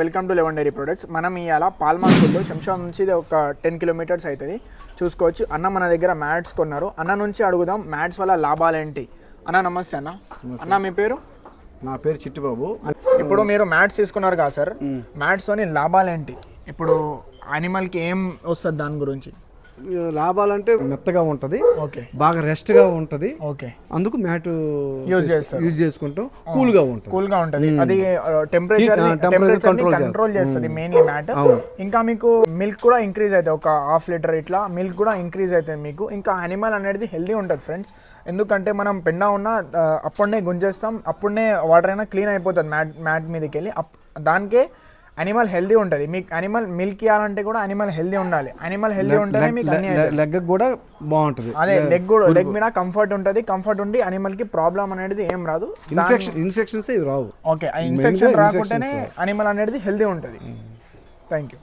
Welcome to eleven dairy products మనం ఇవాళ పాల్మార్కుల్లో శంషాబాద్ నుంచి ఇది ఒక టెన్ కిలోమీటర్స్ అవుతుంది చూసుకోవచ్చు. అన్న మన దగ్గర మ్యాట్స్ కొన్నారు. అన్న నుంచి అడుగుదాం మ్యాట్స్ వల్ల లాభాలేంటి? అన్న నమస్తే అన్న. అన్న మీ పేరు? నా పేరు చిట్టుబాబు. ఇప్పుడు మీరు మ్యాట్స్ తీసుకున్నారు కదా సార్. మ్యాట్స్తోని లాభాలేంటి? ఇప్పుడు యానిమల్కి ఏం వస్తుంది దాని గురించి? లాభాలంటే మెత్తగా ఉంటది. ఓకే. బాగా రెస్ట్గా ఉంటది. ఓకే. అందుకు మ్యాట్ యూజ్ చేస్తారు. యూజ్ చేసుకుంటాం. కూల్గా ఉంటుంది. కూల్గా ఉంటది అది టెంపరేచర్ control కంట్రోల్ చేస్తుంది మెయిన్లీ మ్యాట్. ఇంకా మీకు మిల్క్ కూడా ఇంక్రీజ్ అవుతుంది ఒక హాఫ్ లీటర్ ఇట్లా మిల్క్ కూడా ఇంక్రీజ్ అవుతుంది మీకు. ఇంకా యానిమల్ అనేది హెల్దీ ఉంటుంది ఫ్రెండ్స్ ఎందుకంటే మనం పెండ ఉన్న అప్పుడే గుంజేస్తాం. అప్పుడే వాటర్ అయినా క్లీన్ అయిపోతుంది మ్యాట్ మ్యాట్ మీదకి వెళ్ళి దానికే అనిమల్ హెల్దీ ఉంటుంది. మీకు అనిమల్ మిల్క్ ఇవ్వాలంటే కూడా అనిమల్ హెల్దీ ఉండాలి. అనిమల్ హెల్దీ ఉంటేనే మీకు అన్ని. లెగ్ కూడా బాగుంటది. అదే లెగ్ కూడా లెగ్ మీద కంఫర్ట్ ఉంటుంది. కంఫర్ట్ ఉండి అనిమల్కి ప్రాబ్లం అనేది ఏం రాదు. ఇన్ఫెక్షన్ ఇన్ఫెక్షన్స్ రావు. ఓకే ఇన్ఫెక్షన్ రాకుండానే అనిమల్ అనేది హెల్దీ ఉంటుంది. Thank you